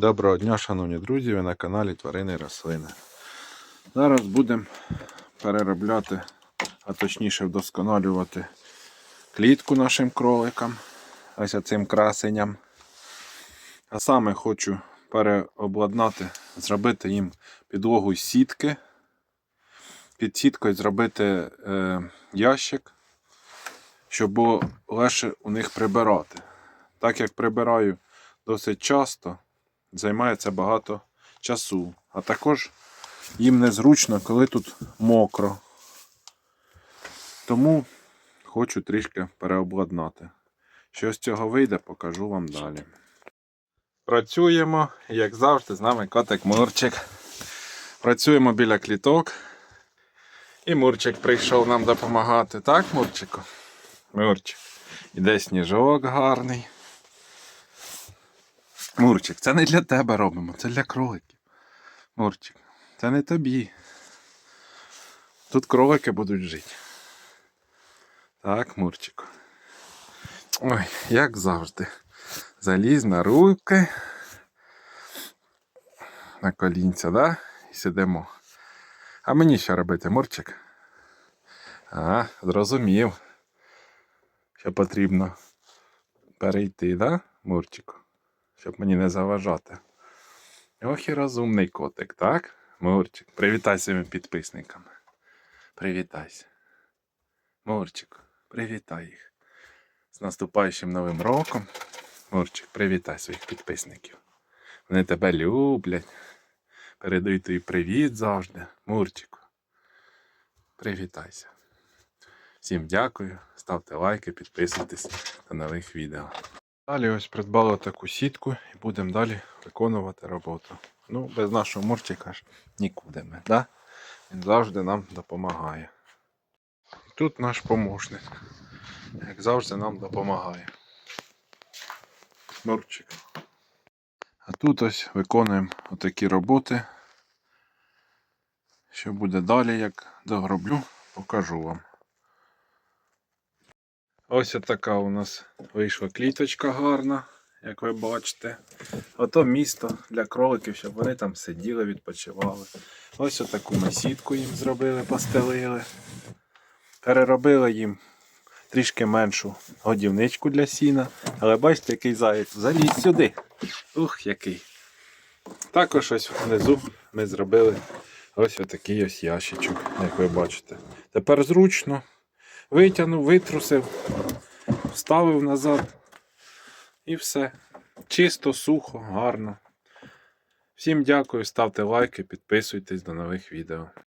Доброго дня, шановні друзі, ви на каналі Тварини і рослини. Зараз будемо переробляти, а точніше вдосконалювати клітку нашим кроликам, ось цим красенням. А саме хочу переобладнати, зробити їм підлогу з сітки. Під сіткою зробити е, ящик, щоб було легше у них прибирати. Так як прибираю досить часто, займає це багато часу. А також їм незручно, коли тут мокро. Тому хочу трішки переобладнати. Що з цього вийде, покажу вам далі. Працюємо, як завжди, з нами котик Мурчик. Працюємо біля кліток. І Мурчик прийшов нам допомагати, так, Мурчику? Мурчик. Іде сніжок гарний. Мурчик, це не для тебе робимо, це для кроликів. Мурчик, це не тобі. Тут кролики будуть жити. Так, Мурчику. Ой, як завжди. Заліз на руки. На колінця, да? І сидимо. А мені що робити, Мурчик? А, зрозумів. Що потрібно перейти, да, Мурчику? Щоб мені не заважати. Ох і розумний котик, так? Мурчик, привітай своїм підписникам. Привітайся. Мурчик, привітай їх. З наступаючим новим роком. Мурчик, привітай своїх підписників. Вони тебе люблять. Передай тобі привіт завжди. Мурчику. Привітайся. Всім дякую, ставте лайки, підписуйтесь до нових відео. Далі ось придбали таку сітку і будемо далі виконувати роботу. Ну, без нашого Мурчика ж нікуди ми, да? Він завжди нам допомагає. Тут наш помощник, як завжди нам допомагає. Мурчик. А тут ось виконуємо отакі роботи. Що буде далі, як догроблю, покажу вам. Ось така у нас вийшла кліточка гарна, як ви бачите. Ото місто для кроликів, щоб вони там сиділи, відпочивали. Ось отаку ми сітку їм зробили, постелили. Переробили їм трішки меншу годівничку для сіна. Але бачите, який заєць. Залізь сюди. Ух, який. Також ось внизу ми зробили ось отакий ось ящичок, як ви бачите. Тепер зручно. Витягнув, витрусив, вставив назад. І все. Чисто, сухо, гарно. Всім дякую, ставте лайки, підписуйтесь до нових відео.